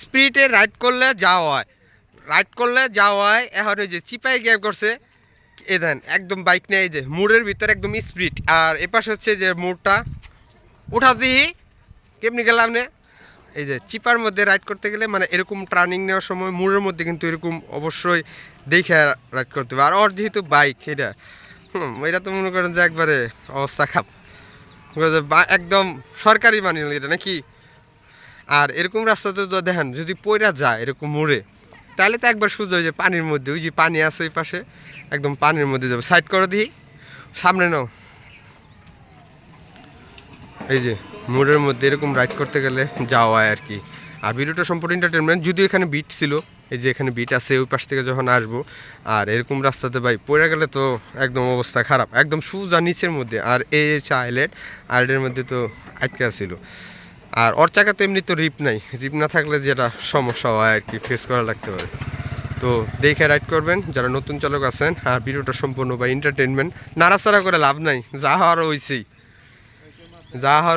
স্পিডে রাইড করলে যাওয়া হয়। রাইড করলে যাওয়া হয় এখন ওই যে চিপাই গ্যাপ করছে এ দেন একদম বাইক নিয়ে এই যে মুড়ের ভিতরে একদম স্পিড আর এপাশে হচ্ছে যে মুড়টা উঠা দিই কেমনি গেলাম নে? এই যে চিপার মধ্যে রাইড করতে গেলে মানে এরকম টার্নিং নেওয়ার সময় মুড়ের মধ্যে কিন্তু এরকম অবশ্যই দেখে রাইড করতে হবে। আর ওর যেহেতু বাইক এটা হুম, এটা তো মনে করেন যে একবারে অবস্থা খাপ একদম সরকারি মানিল এটা নাকি? আর এরকম রাস্তাতে তো দেখেন, যদি পয়রা যায় এরকম মোড়ে, তাহলে তো একবার ওই যে পানির মধ্যে, ওই যে পানি আছে ওই পাশে, একদম পানির মধ্যে যাবে। সাইড করে দিই সামনে নাও। এই যে মোড়ের মধ্যে এরকম রাইড করতে গেলে যাওয়া আর কি। আর ভিডিওটা সম্পূর্ণ এন্টারটেনমেন্ট যদিও এখানে বিট ছিল, এই যে এখানে বিট আছে, ওই পাশ থেকে যখন আসব, আর এরকম রাস্তাতে ভাই পড়ে গেলে তো একদম অবস্থা খারাপ, একদম সুজা নিচের মধ্যে, আর এ যে আইলেট আর এর মধ্যে তো আটকে ছিল। আর ওর চাকাতে এমনি তো রিপ নাই। রিপ না থাকলে যেটা সমস্যা হয় আর কি ফেস করা লাগতে পারে। তো দেখে রাইড করবেন, যারা নতুন চালক আছেন আর ভিডিওটা সম্পূর্ণ বা এন্টারটেনমেন্ট নাড়াচাড়া করে লাভ নাই, যা হওয়ার হয়েছেই যা হওয়ার